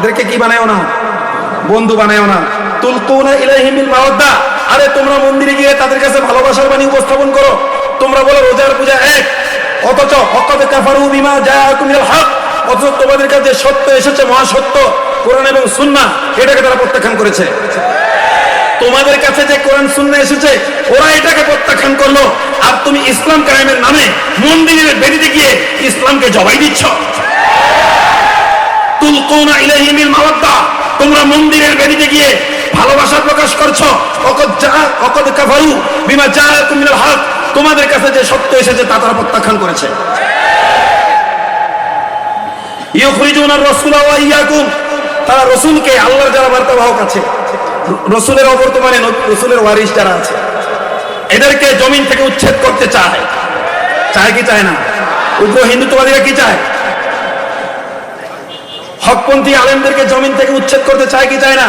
এদেরকে কি বানায়ও না? বন্ধু বানায়ও না। তুলকুনা ইলাইহিমিল মাওয়াদ্দা আরে, তোমরা মন্দিরে গিয়ে তাদের কাছে ভালোবাসার বাণী উপস্থাপন করো। তোমরা বলো, রোজার পূজা এক। অথচ অকদ কাফারু বিমা অথচ তোমাদের কাছে সত্য এসেছে, মহাসত্য, কোরআন এবং সুন্নাহ। এটাকে তারা প্রত্যাখ্যান করেছে। তোমাদের কাছে যে কোরআন সুন্নাহ এসেছে, ওরা এটাকে প্রত্যাখ্যান করল। আর তুমি ইসলাম কায়েমের নামে মন্দিরের বেরিতে গিয়ে ইসলামকে জবাই দিচ্ছ। তোমরা মন্দিরের বেদিতে গিয়ে ভালোবাসা প্রকাশ করছ। হক। তোমাদের কাছে যে সত্য এসেছে তা তারা প্রত্যাখ্যান করেছে। ওয়ারিস যারা আছে এদেরকে জমিন থেকে উচ্ছেদ করতে চায়। চায় কি চায় না? উগ্র হিন্দুত্ববাদীরা কি চায়? হকপন্থী আলেমদেরকে জমিন থেকে উচ্ছেদ করতে চায় কি চায় না?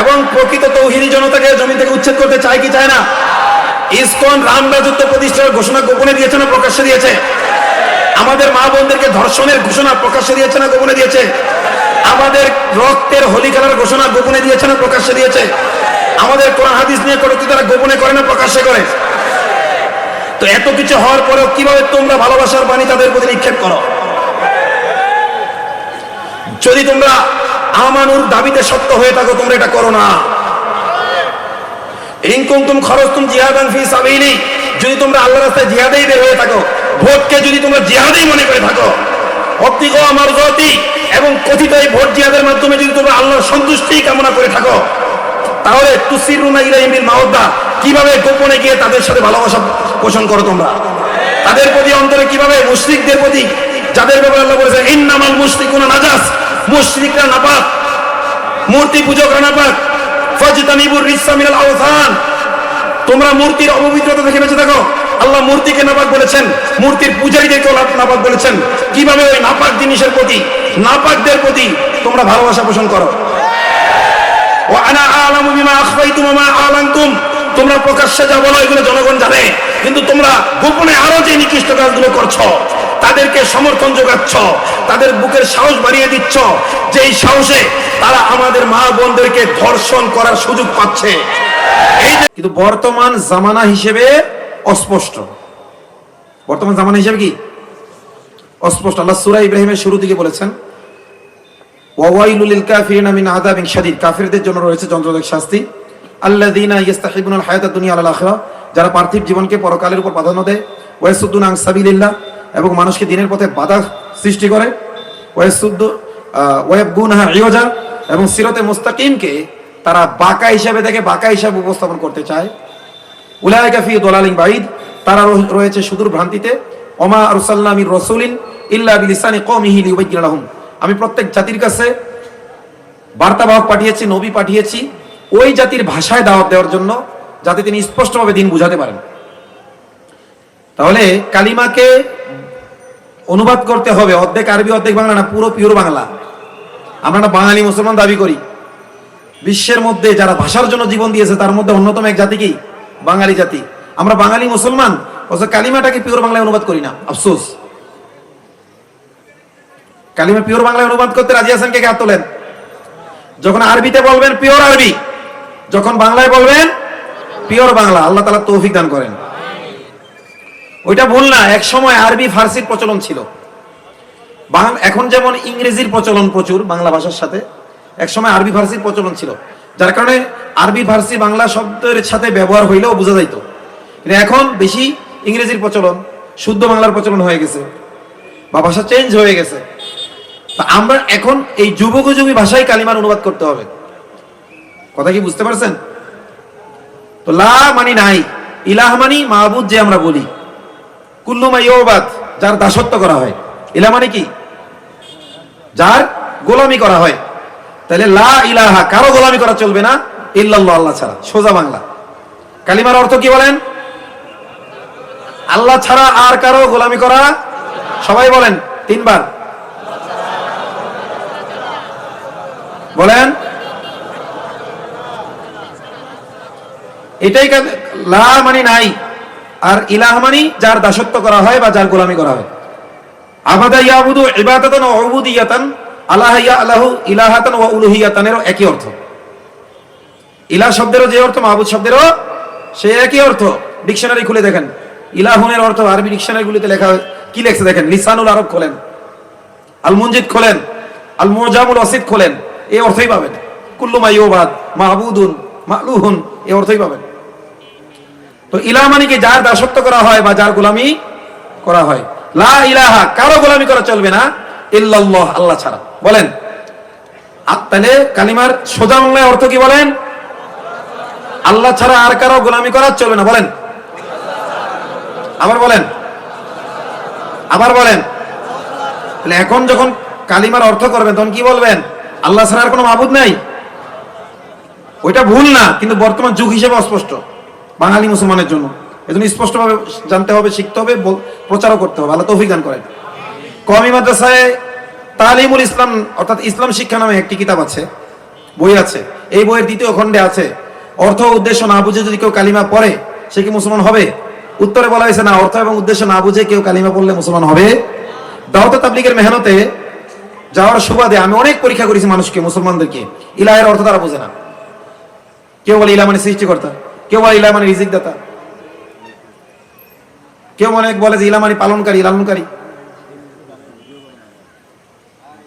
এবং প্রকৃত তৌহিদি জনতাকে জমিন থেকে উচ্ছেদ করতে চায় কি চায় না? ইসকন রাম রাজত্ব প্রতিষ্ঠার ঘোষণা গোপনে দিয়েছে না প্রকাশ্যে দিয়েছে? আমাদের মা বোনদেরকে ধর্ষণের ঘোষণা প্রকাশ্যে দিয়েছে না গোপনে দিয়েছে? আমাদের রক্তের হোলি খেলার ঘোষণা গোপনে দিয়েছে না প্রকাশ্যে দিয়েছে? আমাদের কোরআন হাদিস নিয়ে কটূক্তি তারা গোপনে করে না প্রকাশ্যে করে? তো এত কিছু হওয়ার পরেও কীভাবে তোমরা ভালোবাসার বাণী তাদের প্রতি নিক্ষেপ করো? যদি তোমরা আমানুর দাবিতে সত্য হয়ে থাকো, তোমরা এটা করো না। জিহাদান ফি সাবিলি। যদি তোমরা রাস্তায় জিহাদেই বের হয়ে থাকো, ভোটকে যদি তোমরা জিহাদেই মনে করে থাকো অপ্তিক আমার এবং কথিত এই ভোট জিহাদের মাধ্যমে যদি তোমরা আল্লাহর সন্তুষ্টি কামনা করে থাকো, তাহলে তুসিরুনা কীভাবে গোপনে গিয়ে তাদের সাথে ভালোবাসা পোষণ করো তোমরা? তাদের প্রতি অন্তরে কীভাবে মুশরিকদের প্রতি, যাদের ব্যাপারে আল্লাহ বলেছে ইন্নামাল মুশরিকুনা নাজাস মুশরিকরা নাপাক, মূর্তি পূজকরা নাপাক। ফাজতানিবুর রিসা মিনাল আওথান তোমরা মূর্তির অপবিত্রতা থেকে বেঁচে থাকো। আল্লাহ মূর্তিকে নাপাক বলেছেন। মূর্তির পূজারীদেরকেও নাপাক বলেছেন। কীভাবে ওই নাপাক জিনিসের প্রতি, নাপাকদের প্রতি তোমরা ভালোবাসা পোষণ করো? ও আনা আলামু বিমা আখফাইতুম ওয়া মা আলানতুম। তোমরা প্রকাশ্যে যা বলো, এগুলো জনগণ জানে। কিন্তু তোমরা গোপনে আরও যে নিকৃষ্ট কাজগুলো করছ, তাদেরকে সমর্থন যোগাচ্ছ, তাদের বুকের সাহস বাড়িয়ে দিচ্ছ, যেই সাহসে তারা আমাদের মা বোনদেরকে ধর্ষণ করার সুযোগ পাচ্ছে। কিন্তু বর্তমান জামানা হিসেবে অস্পষ্ট। বর্তমান জামানা হিসেবে কি? অস্পষ্ট। আল্লাহ সূরা ইব্রাহিমের শুরু দিকে বলেছেন ওয়াইলুল কাফিরিনা মিন আযাবিন শাদীদ। কাফিরদের জন্য রয়েছে যন্ত্রদায়ক শাস্তি। দুনিয়া যারা পার্থিব জীবনকে পরকালের উপর প্রাধান্য দেয় ওয়াসুদ্দুন আন সাবিলিল্লাহ, এবং মানুষকে দিনের পথে বাধা সৃষ্টি করে ওয়াসুদ্দু এবং সিরাতে মুস্তাকিমকে তারা বাঁকা হিসাবে দেখে, বাঁকা হিসাবে উপস্থাপন করতে চায়। তারা রয়েছে সুদূর ভ্রান্তিতে। ওমা আমি প্রত্যেক জাতির কাছে বার্তাবাহক পাঠিয়েছি, নবী পাঠিয়েছি ওই জাতির ভাষায় দাওয়াত দেওয়ার জন্য যাতে তিনি স্পষ্টভাবে দিন বুঝাতে পারেন। তাহলে কালিমাকে অনুবাদ করতে হবে, অর্ধেক আরবি, অর্ধেক বাংলা না, পুরো পিওর বাংলা। আমরা না বাঙালি মুসলমান দাবি করি। বিশ্বের মধ্যে যারা ভাষার জন্য জীবন দিয়েছে, তার মধ্যে অন্যতম এক জাতি কি? বাঙালি জাতি। আমরা বাঙালি মুসলমান, অথচ কালিমাটাকে পিওর বাংলায় অনুবাদ করি না। আফসোস। কালিমা পিওর বাংলায় অনুবাদ করতে রাজি আছেন কে তোলেন। যখন আরবিতে বলবেন পিওর আরবি। যখন বাংলায় বলবেন, পিওর বাংলা, আল্লাহ তালা তৌফিক দান করেন। ওইটা ভুল না, এক সময় আরবি ফার্সির প্রচলন ছিল। এখন যেমন ইংরেজির প্রচলন প্রচুর বাংলা ভাষার সাথে, এক সময় আরবি ফার্সির প্রচলন ছিল। যার কারণে আরবি, ফার্সি, বাংলা শব্দের সাথে ব্যবহার হইলেও বোঝা যাইতো। কিন্তু এখন বেশি ইংরেজির প্রচলন, শুদ্ধ বাংলার প্রচলন হয়ে গেছে বা ভাষা চেঞ্জ হয়ে গেছে। আমরা এখন এই যুবকযোগী ভাষায় কালিমার অনুবাদ করতে হবে। কথা কি বুঝতে পারছেন? তো লা মানি নাই, ইলাহ মানি মাহবুদ যে আমরা বলি। কুল্লু মাইয়বাদ যার দাসত্ব করা হয়। ইলা মানে কি? যার গোলামি করা হয়। তাহলে লা ইলাহা কারও গোলামি করা চলবে না, ইল্লাল্লাহ, আল্লাহ ছাড়া। সোজা বাংলা। কালিমার অর্থ কি বলেন? আল্লাহ ছাড়া আর কারও গোলামি করা? সবাই বলেন, তিনবার। বলেন এটাই লা মানে নাই, আর ইলাহ মানি যার দাসত্ব করা হয় বা যার গোলামি করা হয়। আবাদা ইয়াবুদু ইবাদাতান ওয়া উবুদিয়াতান আল্লাহ ইয়া আল্লাহু ইলাহাতান ওয়া উলুহিয়াতানেরও একই অর্থ। ইলাহ শব্দেরও যে অর্থ, মাহবুদ শব্দেরও সে একই অর্থ। ডিকশনারি খুলে দেখেন। ইলাহুনের অর্থ আরবি ডিকশনারিগুলিতে লেখা কি লেখছে দেখেন? লিসানুল আরব খোলেন আল মুনজিদ খোলেন আল মোজামুল অসিদ খোলেন এই অর্থই পাবেন। কুল্লু মাইওবাদ মাহবুদুন, মালুহুন এই অর্থই পাবেন। তো ইলাহ মানে কি যার দাসত্ব করা হয় বা যার গোলামি করা হয়, লা ইলাহা কারও গোলামি করা চলবে না, ইল্লাল্লাহ, আল্লাহ ছাড়া। বলেন তাহলে কালিমার সোজা বাংলায় অর্থ কি বলেন? আল্লাহ ছাড়া আর কারও গোলামি করা চলবে না। বলেন, আবার বলেন আবার বলেন। তাহলে এখন যখন কালিমার অর্থ করবেন, তখন কি বলবেন? আল্লাহ ছাড়া আর কোনো মাবুদ নাই? ওইটা ভুল না, কিন্তু বর্তমান যুগ হিসেবে অস্পষ্ট। বাঙালি মুসলমানের জন্য। এজন্য স্পষ্টভাবে জানতে হবে, শিখতে হবে প্রচারও করতে হবে। আল্লাহ তৌফিক দান করেন। কমি মাদ্রাসায় তালিমুল ইসলাম, অর্থাৎ ইসলাম শিক্ষা নামে একটি কিতাব আছে, বই আছে। এই বইয়ের দ্বিতীয় খণ্ডে আছে, অর্থ উদ্দেশ্য না বুঝে যদি কেউ কালিমা পড়ে, সে কি মুসলমান হবে? উত্তরে বলা হয়েছে, না, অর্থ এবং উদ্দেশ্য না বুঝে কেউ কালিমা পড়লে মুসলমান হবে। দাওয়াত তাবলিগের মেহনতে যাওয়ার সুবাদে আমি অনেক পরীক্ষা করেছি মানুষকে, মুসলমানদেরকে। ইলাহের অর্থ তারা বোঝে না। কেউ বলে ইলা মানে সৃষ্টিকর্তা। কেউ ইলা মানে রিজিক দাতা কেউ অনেক বলে যে পালনকারী, লালনকারী?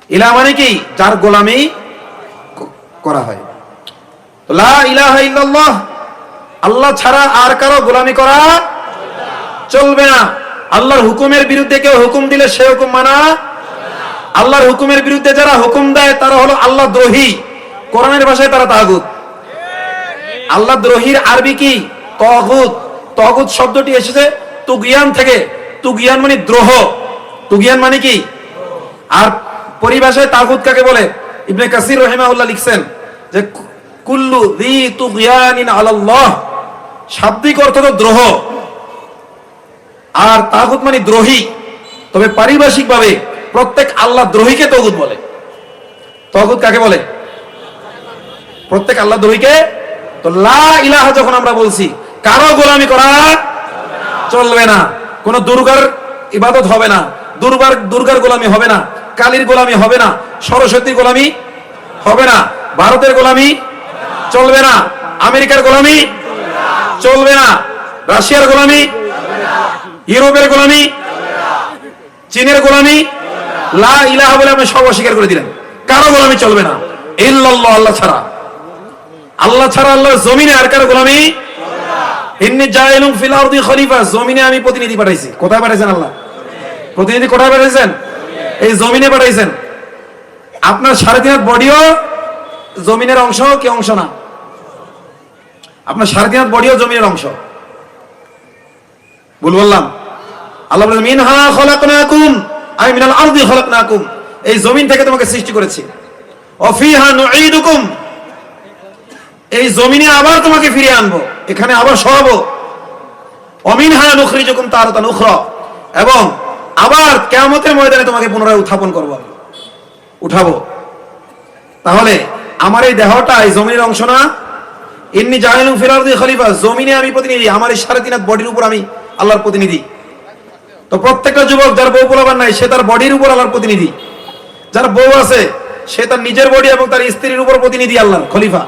ইলা মানে কি? যার করা হয়। আল্লাহ ছাড়া আর কারও গোলামি করা চলবে না। আল্লাহর হুকুমের বিরুদ্ধে কেউ হুকুম দিলে সে হুকুম মানা আল্লাহর হুকুমের বিরুদ্ধে যারা হুকুম দেয়, তারা হলো আল্লাহ দ্রোহী। কোরআনের ভাষায় তারা তাগুত। আল্লাহ দ্রোহীর আরবি কি? তগুত। তগুত শব্দটি এসেছে তুগিয়ান থেকে। তুগিয়ান মানে দ্রোহ। তুগিয়ান মানে কি? আর পরিভাষায় তাগুত কাকে বলে? ইবনে কাসির রহিমাউল্লাহ লিখছেন যে, কুল্লু দি তুগিয়ানিন আলাল্লাহ। শাব্দিক অর্থ তো দ্রোহ। আর তাগুত মানে দ্রোহী। তবে পারিভাষিক ভাবে প্রত্যেক আল্লাহ দ্রোহীকে তগুত বলে। তগুত কাকে বলে? প্রত্যেক আল্লাহ দ্রোহীকে তো লা ইলাহা যখন আমরা বলছি, কারও গোলামি করা চলবে না। কোন দুর্গার ইবাদত হবে না দুর্গার দুর্গার গোলামি হবে না, কালীর গোলামি হবে না, সরস্বতীর গোলামি হবে না, ভারতের গোলামি চলবে না, আমেরিকার গোলামি চলবে না, রাশিয়ার গোলামি ইউরোপের গোলামি চীনের গোলামি লা ইলাহা বলে আপনি সব অস্বীকার করে দিলেন। কারও গোলামি চলবে না। ইল্লাল্লাহ, আল্লাহ ছাড়া। আল্লাহ ছাড়া আল্লাহর জমিনে আর কারও গোলামি? জমিনে আমি প্রতিনিধি পাঠাইছি। কোথায় পাঠাইছেন আল্লাহ? প্রতিনিধি কোথায় পাঠাইছেন? এই জমিনে পাঠাইছেন। আপনার সাড়ে তিন হাত বডিও জমিনের অংশ, কি অংশ না? আপনার সাড়ে তিন হাত বডিও জমিনের অংশ। ভুল বললাম। আল্লাহ আমি মিনাল এই জমিন থেকে তোমাকে সৃষ্টি করেছি। এই জমিনে আবার তোমাকে ফিরে আনব, এখানে আবার সহাবো অমিনহা নুখরিজুকুম তারাতান উখরা, এবং আবার কিয়ামতের ময়দানে তোমাকে পুনরায় উত্থাপন করব আমি। উঠাবো। তাহলে আমার এই দেহটা এই জমিনের অংশ না। এমনি জাহিলুম ফিল আরদি খলিফা, জমিনে আমি প্রতিনিধি, আমার এই সাড়ে তিন বডির উপর আমি আল্লাহর প্রতিনিধি। তো প্রত্যেকটা যুবক যার বউ পোলাবার নাই, সে তার বডির উপর আল্লাহর প্রতিনিধি। যার বউ আছে, সে তার নিজের বডি এবং তার স্ত্রীর উপর প্রতিনিধি আল্লাহর খলিফা।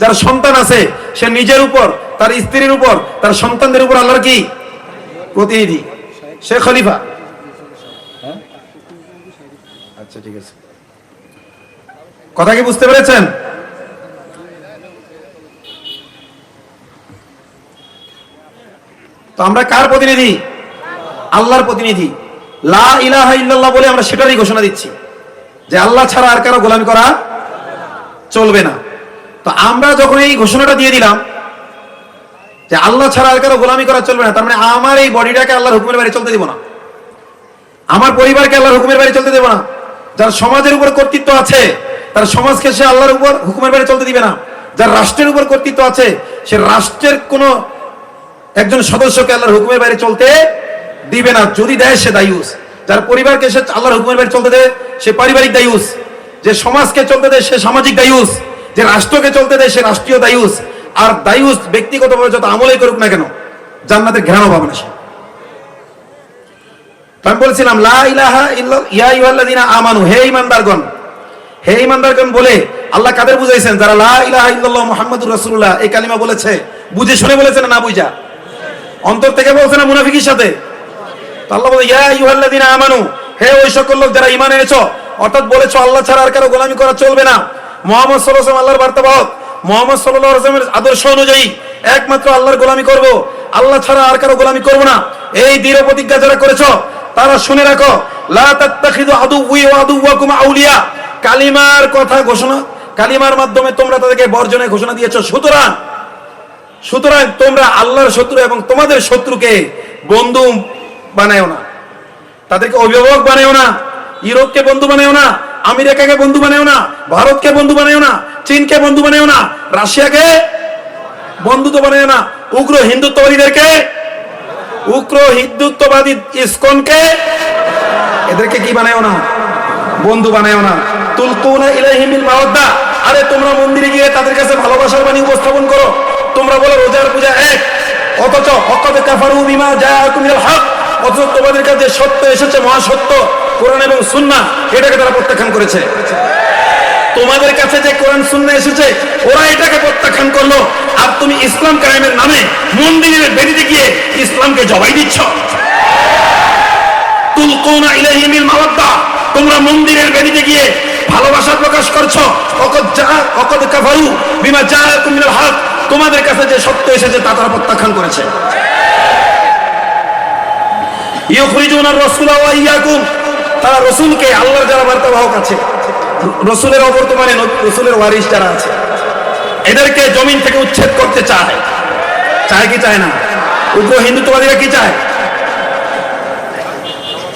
যার সন্তান আছে, সে নিজের উপর, তার স্ত্রীর উপর, তার সন্তানদের উপর আল্লাহর কি? প্রতিনিধি। সে খলিফা। আচ্ছা ঠিক আছে। কথা কি বুঝতে পেরেছেন? তো আমরা কার প্রতিনিধি? আল্লাহর প্রতিনিধি। লা ইলাহা ইল্লাল্লাহ বলে আমরা সেটারই ঘোষণা দিচ্ছি যে আল্লাহ ছাড়া আর কারও গোলামি করা চলবে না। তো আমরা যখন এই ঘোষণাটা দিয়ে দিলাম যে আল্লাহ ছাড়া আর কারও গোলামি করা চলবে না, তার মানে আমার এই বডিটাকে আল্লাহর হুকুমের বাইরে চলতে দিব না। আমার পরিবারকে আল্লাহর হুকুমের বাইরে চলতে দেব না। যার সমাজের উপর কর্তৃত্ব আছে, তার সমাজকে সে আল্লাহর উপর হুকুমের বাইরে চলতে দিবে না। যার রাষ্ট্রের উপর কর্তৃত্ব আছে, সে রাষ্ট্রের কোন একজন সদস্যকে আল্লাহর হুকুমের বাইরে চলতে দিবে না। যদি দেয়, সে দায়ুস যার পরিবারকে সে আল্লাহর হুকুমের বাইরে চলতে দেয়, সে পারিবারিক দায়ুস যে সমাজকে চলতে দেয়, সে সামাজিক দায়ুস যে রাষ্ট্রকে চলতে দেয় সে রাষ্ট্রীয় দায়ুস। আর দায়ুস ব্যক্তিগতভাবে যত আমলেই করুক না কেন, জান্নাতের ঘেরানো পাবে না সে। আমি বলছিলাম, লা আমানু, হে ঈমানদারগণ, হে ইমানদারগণ বলে আল্লাহ কাদের বুঝাইছেন? যারা লা ইলাহা ইল্লাল্লাহ মুহাম্মাদুর এই কালিমা বলেছে, বুঝে শুনে বলেছে না না বুঝা? অন্তর থেকে বলছে না মুনাফিকের সাথে? আল্লাহ বলে, ইয়া আইয়ুহাল্লাযীনা আমানু, হে ওই সকল লোক যারা ঈমান এনেছো, অর্থাৎ বলেছ, আল্লাহ ছাড়া আর কারও গোলামি করা চলবে না। মুহাম্মদ ওয়াসাল্লাম আল্লাহর বার্তাবাহক। মুহাম্মদ সাল্লাল্লাহু আলাইহি ওয়াসাল্লামের আদর্শ অনুযায়ী একমাত্র আল্লাহর গোলামি করব। আল্লাহ ছাড়া আর কারও গোলামি করব না। এই দৃঢ় প্রতিজ্ঞা যারা করেছ, তারা শুনে রাখো আউলিয়া। কালিমার কথা ঘোষণা, কালিমার মাধ্যমে তোমরা তাদেরকে বর্জনের ঘোষণা দিয়েছ। সুতরাং সুতরাং তোমরা আল্লাহর শত্রু এবং তোমাদের শত্রুকে বন্ধু বানায়ও না। তাদেরকে অভিভাবক বানায়ও না। ইউরোপকে বন্ধু বানায়ও না। আমেরিকাকে বন্ধু বানায়ও না, ভারতকে বন্ধু বানায়ও না, চীনকে বন্ধু বানায়ও না, রাশিয়াকে বন্ধু তো বানায়ও না, উগ্র হিন্দুত্ববাদীদেরকে, উগ্র হিন্দুত্ববাদী ইসকনকে, এদেরকে কি বানায়ও না? বন্ধু বানায়ও না। তুলকুনা ইলাইহিমিল মাওয়াদ্দা, আরে তোমরা মন্দিরে গিয়ে তাদের কাছে ভালোবাসার বাণী উপস্থাপন করো। তোমরা বলো রোজার পূজা এক, অথচ অকদ কাফারু বিমা জাআকুম মিনাল হক, অথচ তোমাদের কাছে সত্য এসেছে মহাসত্য। কোরআন এবং সুন্নাহ এটাকে তারা প্রত্যাখ্যান করেছে। তোমাদের কাছে যে কোরআন সুন্নাহ এসেছে, ওরা এটাকে প্রত্যাখ্যান করল। আর তুমি ইসলাম কায়েমের নামে মন্দিরের বেদিতে গিয়ে ইসলামকে জবাই দিচ্ছ। তোমরা মন্দিরের গিয়ে ভালোবাসা প্রকাশ করছ। হক, তোমাদের কাছে যে সত্য এসেছে তা তারা প্রত্যাখ্যান করেছে। ইউখরিজুনার রাসূলা ওয়া ইয়াকুম তারা রসুলকে আল্লাহর যারা বার্তাবাহক আছে, রাসূলের অবর্তমানে রাসূলের ওয়ারিস যারা আছে, এদেরকে জমিন থেকে উচ্ছেদ করতে চায়। চায় কি চায় না? উগ্র হিন্দুত্ববাদীরা কি চায়?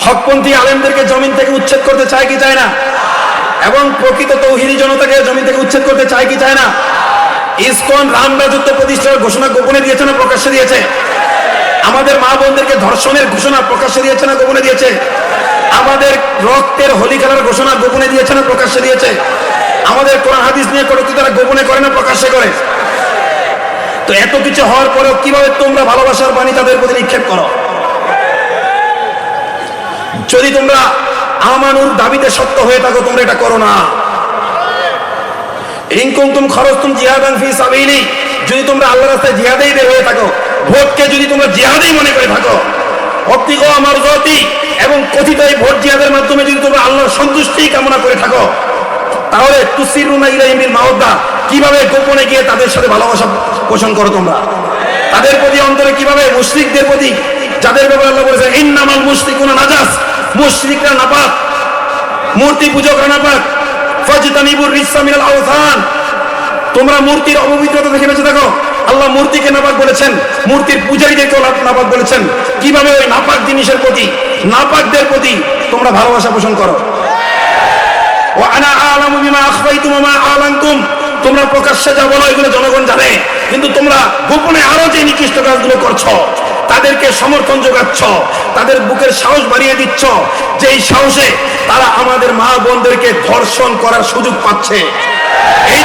হকপন্থী আলেমদেরকে জমিন থেকে উচ্ছেদ করতে চায় কি চায় না? এবং প্রকৃত তৌহিদি জনতাকে জমিন থেকে উচ্ছেদ করতে চায় কি চায় না? ইসকন রাম রাজত্ব প্রতিষ্ঠার ঘোষণা গোপনে দিয়েছে না প্রকাশ্যে দিয়েছে? আমাদের মা বোনদেরকে ধর্ষণের ঘোষণা প্রকাশ্যে দিয়েছে না গোপনে দিয়েছে? আমাদের রক্তের হোলি খেলার ঘোষণা গোপনে দিয়েছে না প্রকাশ্যে দিয়েছে? আমাদের কোরআন হাদিস নিয়ে কটূক্তি তারা গোপনে করে না, প্রকাশ্যে করে? তো এত কিছু হওয়ার পরেও কীভাবে তোমরা ভালোবাসার বাণী তাদের প্রতি নিক্ষেপ করো? যদি তোমরা আমানুর দাবিতে সত্য হয়ে থাকো, তোমরা এটা করো না। ইনকুমতুম খরচতুম জিহাদান ফি সাবিলি। যদি তোমরা আল্লাহর রাস্তায় জিহাদেই বের হয়ে থাকো, ভোটকে যদি তোমরা জিহাদেই মনে করে থাকো অপ্তিক আমার গতি এবং কথিত এই ভোট জিহাদের মাধ্যমে যদি তোমরা আল্লাহর সন্তুষ্টি কামনা করে থাকো, তাহলে তুসিরুনা ইলাইহিল মাওদ্দা কীভাবে গোপনে গিয়ে তাদের সাথে ভালোবাসা পোষণ করো তোমরা? তাদের প্রতি অন্তরে কীভাবে, মুশরিকদের প্রতি, যাদের ব্যাপারে আল্লাহ বলেছেন, ইন্নামাল মুশরিকুনা নাজাস মুশরিকরা নাপাক, মূর্তি পূজকরা নাপাক, ফাজতানিবুর রিসা মিনাল আওথান তোমরা মূর্তির অপবিত্রতা থেকে বেঁচে থাকো। আল্লাহ মূর্তিকে নাপাক বলেছেন, মূর্তির পূজারীদেরকেও নাপাক বলেছেন। কীভাবে ওই নাপাক জিনিসের প্রতি, নাপাকদের প্রতি তোমরা ভালোবাসা পোষণ করো? তোমরা প্রকাশ্যে যা বলো, এগুলো জনগণ জানে। কিন্তু তোমরা গোপনে আরও যে নিকৃষ্ট কাজগুলো করছ, তাদেরকে সমর্থন যোগাচ্ছ, তাদের বুকের সাহস বাড়িয়ে দিচ্ছ, যেই সাহসে তারা আমাদের মা বোনদেরকে ধর্ষণ করার সুযোগ পাচ্ছে। এই